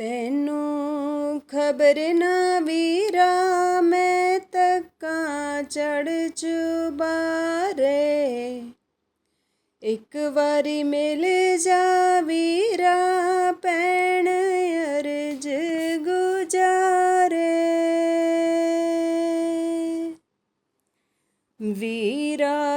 ਤੈਨੂੰ ਖਬਰ ਨਾ ਵੀਰਾ, ਮੈਂ ਤੱਕਾਂ ਚੜ ਚੁਬਾਰੇ। ਇੱਕ ਵਾਰੀ ਮਿਲ ਜਾ ਵੀਰਾ ਪੈਣ ਅਰਜ ਗੁਜਾਰੇ। ਵੀਰਾ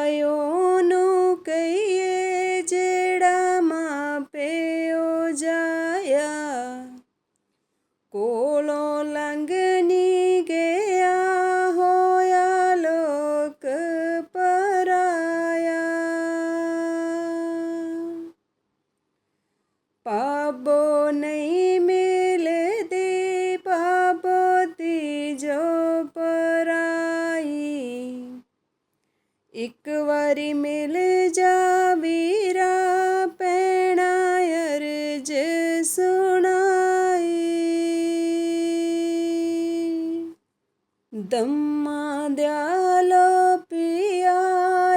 ਦਮਾ ਦਿਆਲੋ ਪਿਆ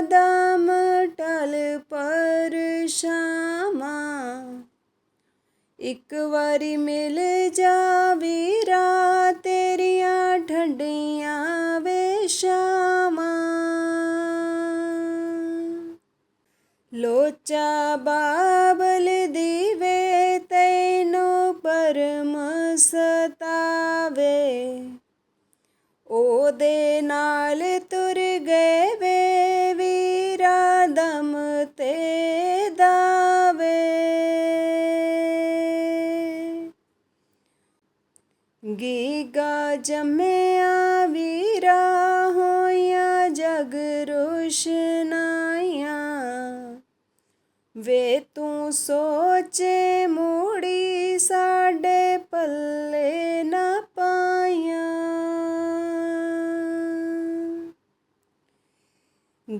ਦਮ ਟਲ ਪਰ ਸ਼ਾਮਾ ਇੱਕ ਵਾਰੀ ਮਿਲ ਜਾ ਵੀਰਾ ਤੇਰੀਆਂ ਠੰਡੀਆਂ ਵੇ ਸ਼ਾਮਾਂ ਲੋਚਾ ਬਾਬਲ ਦੀਵੇ ਤੈਨੂੰ ਪਰਮ ਸਤਾਵੇ ਉਹਦੇ ਨਾਲ ਤੁਰ ਗਏ ਵੇ ਵੀਰਾ ਦਮ ਤੇ ਦਾਵੇ। ਗੀਗਾ ਜੰਮਿਆ ਵੀਰਾ ਹੋਇਆ ਜਗ ਰੋਸ਼ਨਾਈਆਂ। ਵੇ ਤੂੰ ਸੋਚੇ ਮੂੜੀ ਸਾਡੇ ਪੱਲੇ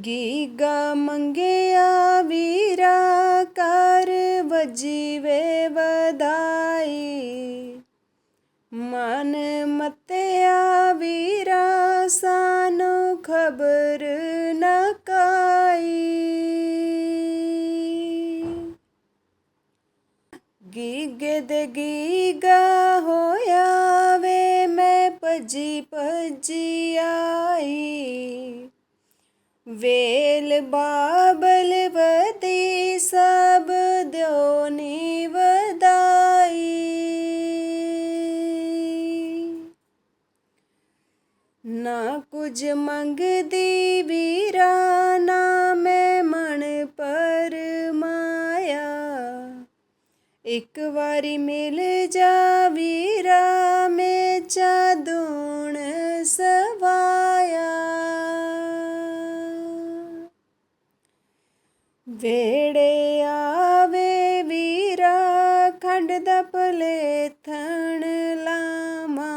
ਗੀਗਾ ਮੰਗਿਆ ਵੀਰਾ ਕਰ ਵਜੀ ਵੇ ਵਧਾਈ ਮਨ ਮਤਿਆ ਵੀਰਾ ਸਾਨੂੰ ਖਬਰ ਨਾ ਕਾਈ ਗੀਗੇ ਦੇ ਗੀਗਾ ਹੋਇਆ ਵੇ ਮੈਂ ਭਜੀ ਭਜੀ ਆਈ ਵੇਲ ਬਾਬਲ ਵਦੀ ਸਭ ਦਿਓ ਨੀ ਵਧਾਈ ਨਾ ਕੁਝ ਮੰਗਦੀ ਵੀਰਾ, ਨਾ ਮੈਂ ਮਨ ਪਰ ਮਾਇਆ। ਇੱਕ ਵਾਰੀ ਮਿਲ ਜਾ ਵੀਰਾ, ਮੈਂ ਚਾਦੂਣ ਸਵਾ। ਵੇੜੇ ਆਵੇ ਵੀਰਾ, ਖੰਡ ਦਾ ਪਲੇਥਣ ਲਾਮਾ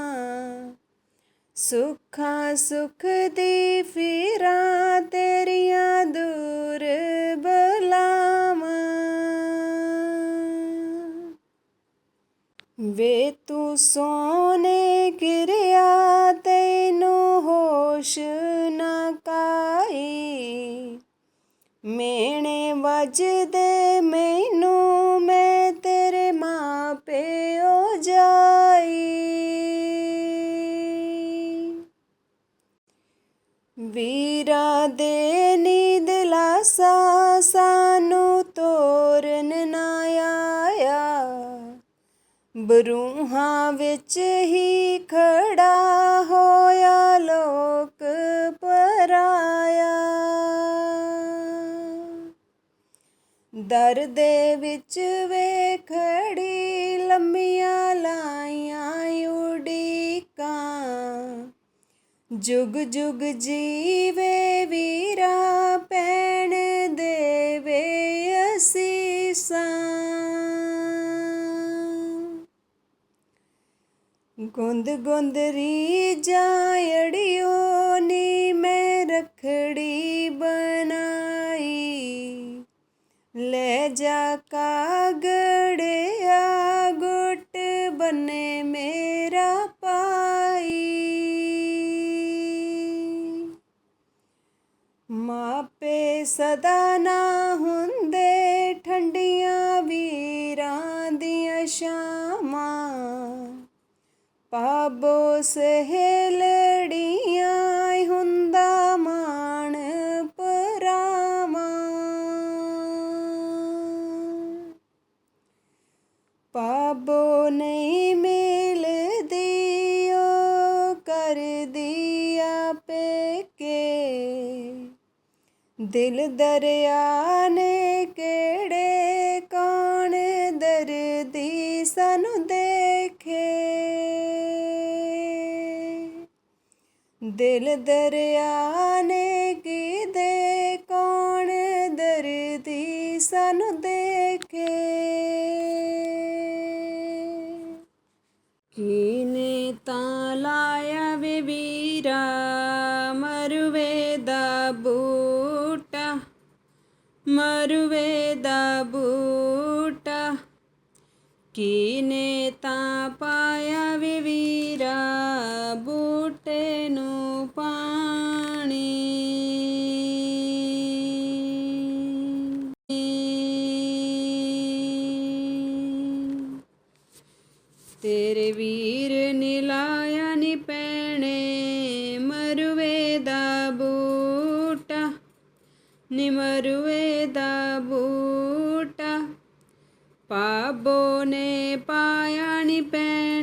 ਸੁੱਖਾਂ ਸੁਖ ਦੀ ਫੀਰਾਂ ਤੇਰੀਆਂ ਦੂਰ ਬਲਾਵਾਂ। ਵੇ ਤੂੰ ਸੋਨੇ ਗਿਰੇ ਵੱਜਦੇ ਮੈਨੂੰ, ਮੈਂ ਤੇਰੇ ਮਾਂ ਪਿਓ ਜਾਈ। ਵੀਰਾ ਦੇ ਨੀ ਦਿਲਾਸਾ ਸਾਨੂੰ ਤੋਰਨ ਨਾ ਆਇਆ। ਬਰੂਹਾਂ ਵਿੱਚ ਹੀ ਖੜਾ ਹੋਇਆ ਲੋਕ ਪਰਾਇਆ ਦਰ ਦੇ ਵਿੱਚ ਵੇਖੜੀ ਲੰਮੀਆਂ ਲਾਈਆਂ ਉਡੀਕਾਂ। ਜੁਗ ਜੁਗ ਜੀਵੇ ਵੀਰਾ ਪੈਣ ਦੇਵੇ ਅਸੀਸਾਂ। ਗੁੰਦ ਗੁੰਦ ਰੀ ਜਾਇੜਿਓ ਨੀ ਮੈਂ ਰਖੜੀ ਜਾ ਕਾਗੜਿਆ ਗੁੱਟ ਬਨੇ ਮੇਰਾ ਪਾਈ ਮਾਪੇ ਸਦਾ ਨਾ ਹੁੰਦੇ, ਠੰਡੀਆਂ ਵੀਰਾਂ ਦੀਆਂ ਸ਼ਾਮਾਂ। ਪਾਬੋ ਸਹੇਲੜੀਆਂ ਦਿਲ ਦਰਿਆ ਨੇ ਕਿਹੜੇ ਕੌਣ ਦਰਦੀ ਸਾਨੂੰ ਦੇਖੇ? ਦਿਲ ਦਰਿਆ ਨੇ ਕਿਦੇ ਕੌਣ ਦਰਦੀ ਸਾਨੂੰ ਦੇਖੇ? ਕੀਨੇ ਤਾਂ ਲਾਇਆ ਵੇ ਵੀਰਾ, ਮਰਵੇ ਦਾ ਬੂਟਾ ਮਰਵੇ ਦਾ ਬੂਟਾ ਕੀਨੇ ਤਾਂ ਪਾਇਆ ਵੇ ਵੀਰਾ ਦਾ ਪਾਬੋ ਨੇ ਪਾਇਆ ਨੀ ਪੈਣੇ।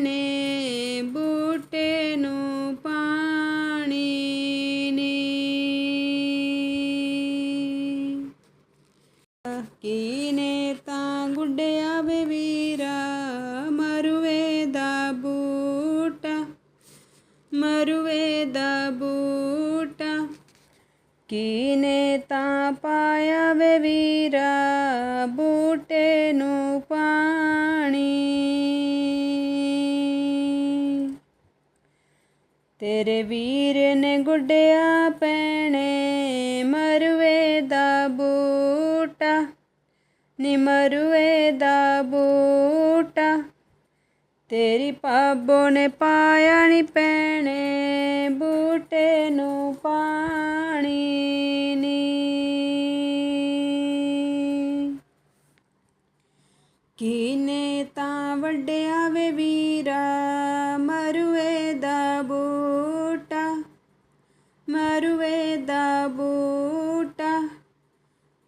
ਤੇਰੇ ਵੀਰ ਨੇ ਗੁੱਡਿਆ ਪੈਣੇ ਮਰਵੇ ਦਾ ਬੂਟਾ। ਨੀ ਮਰਵੇ ਦਾ ਬੂਟਾ, ਤੇਰੀ ਪਾਬੋ ਨੇ ਪਾਇਆ ਨੀ ਪੈਣੇ, ਬੂਟੇ ਨੂੰ ਪਾਣੀ।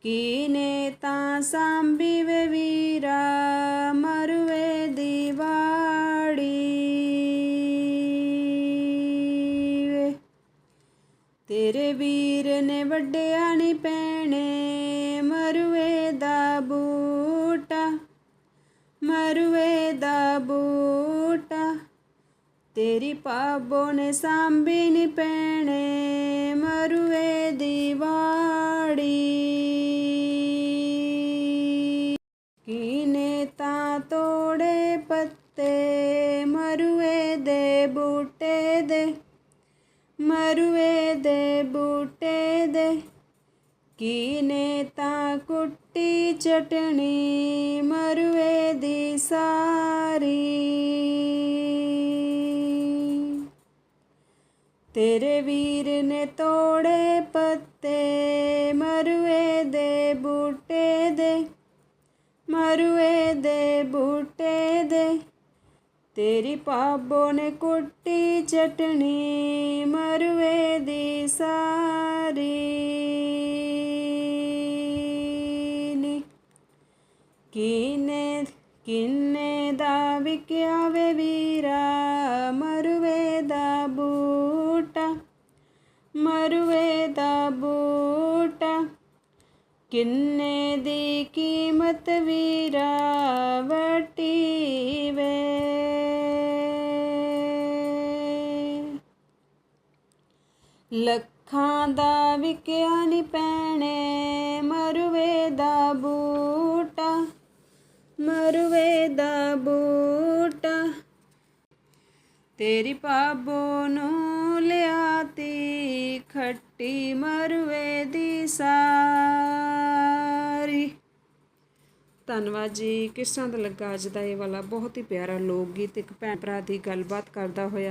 ਕੀਨੇ ਤਾਂ ਸਾਂਭੀ ਵੇ ਵੀਰਾ, ਮਰਵੇ ਦੀ ਵਾੜੀ ਤੇਰੇ ਵੀਰ ਨੇ ਵੱਡਿਆ ਨਹੀਂ ਪੈਣੇ, ਮਰਵੇ ਦਾ ਬੂਟਾ, ਮਰਵੇ ਦਾ ਬੂਟਾ। ਤੇਰੀ ਪਾਬੋ ਨੇ ਸਾਂਭੀ ਨਹੀਂ ਪੈਣੇ, ਮਰਵੇ ਦੀ ਮਰਵੇ ਦੇ ਬੂਟੇ ਦੇ ਕੀਨੇ ਤਾਂ ਕੁੱਟੀ ਚਟਣੀ ਮਰਵੇ ਦੀ ਸਾਰੀ ਤੇਰੇ ਵੀਰ ਨੇ ਤੋੜੇ ਪੱਤੇ ਮਰਵੇ ਦੇ ਬੂਟੇ ਦੇ ਮਰਵੇ ਦੇ ਬੂਟੇ ਦੇ ਤੇਰੀ ਪਾਬੋ ਨੇ ਕੁੱਟੀ ਚਟਣੀ, ਮਰਵੇ ਦੀ ਸਾਰੀ। ਨੀ ਕੀਨੇ, ਕਿੰਨੇ ਦਾ ਵਿਕਿਆ ਵੇ ਵੀਰਾ, ਮਰਵੇ ਦਾ ਬੂਟਾ, ਮਰਵੇ ਦਾ ਬੂਟਾ। ਕਿੰਨੇ ਦੀ ਕੀਮਤ ਵੀਰਾ, ਵਟੀ ਵੇ ਲੱਖਾਂ ਦਾ ਵਿਕਿਆ ਨੀ ਪੈਣੇ, ਮਰਵੇ ਦਾ ਬੂਟਾ, ਮਰਵੇ ਦਾ ਬੂਟਾ। ਤੇਰੀ ਪਾਬੋ ਨੂੰ ਲਿਆਤੀ ਖੱਟੀ ਮਰਵੇ ਦੀ ਸਾਰੀ। ਧੰਨਵਾਦ ਜੀ, ਕਿਸਾਂ ਦਾ ਲੱਗਾ ਅੱਜ ਦਾ ਇਹ ਵਾਲਾ? ਬਹੁਤ ਹੀ ਪਿਆਰਾ ਲੋਕ ਗੀਤ, ਇੱਕ ਭੈਣ ਭਰਾ ਦੀ ਗੱਲਬਾਤ ਕਰਦਾ ਹੋਇਆ।